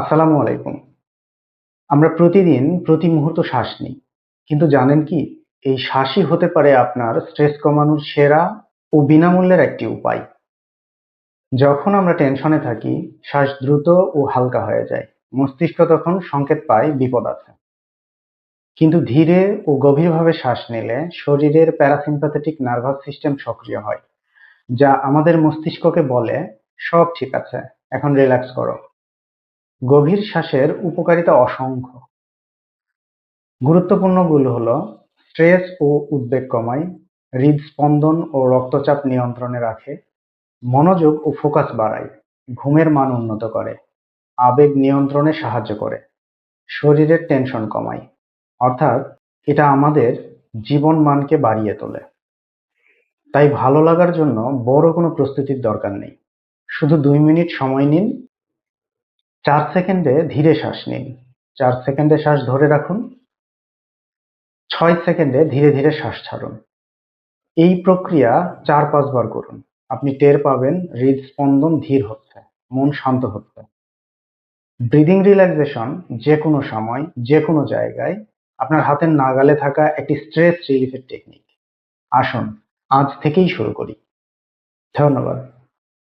আসসালামু আলাইকুম। আমরা প্রতিদিন, প্রতি মুহূর্ত শ্বাস নিই। কিন্তু জানেন কি, এই শ্বাসই হতে পারে আপনার স্ট্রেস কমানোর সেরা ও বিনামূল্যের একটি উপায়। যখন আমরা টেনশনে থাকি, শ্বাস দ্রুত ও হালকা হয়ে যায়। মস্তিষ্ক তখন সংকেত পায়, বিপদ আছে। কিন্তু ধীরে ও গভীরভাবে শ্বাস নিলে শরীরের প্যারাসিম্পাথেটিক নার্ভাস সিস্টেম সক্রিয় হয়, যা আমাদের মস্তিষ্ককে বলে, সব ঠিক আছে, এখন রিল্যাক্স করো। গভীর শ্বাসের উপকারিতা অসংখ্য। গুরুত্বপূর্ণগুলো হলো, স্ট্রেস ও উদ্বেগ কমায়, হৃদস্পন্দন ও রক্তচাপ নিয়ন্ত্রণে রাখে, মনোযোগ ও ফোকাস বাড়ায়, ঘুমের মান উন্নত করে, আবেগ নিয়ন্ত্রণে সাহায্য করে, শরীরের টেনশন কমায়। অর্থাৎ এটা আমাদের জীবন মানকে বাড়িয়ে তোলে। তাই ভালো লাগার জন্য বড় কোনো প্রস্তুতির দরকার নেই। শুধু দুই মিনিট সময় নিন চার সেকেন্ডে ধীরে শ্বাস নিন। চার সেকেন্ডে শ্বাস ধরে রাখুন। ছয় সেকেন্ডে ধীরে ধীরে শ্বাস ছাড়ুন। এই প্রক্রিয়া চার পাঁচবার করুন। আপনি টের পাবেন হৃদস্পন্দন ধীর হচ্ছে, মন শান্ত হচ্ছে। ব্রিদিং রিল্যাক্সেশন যে কোনো সময় যে কোনো জায়গায় আপনার হাতের নাগালে থাকা একটি স্ট্রেস রিলিফের টেকনিক। আসুন, আজ থেকেই শুরু করি। ধন্যবাদ।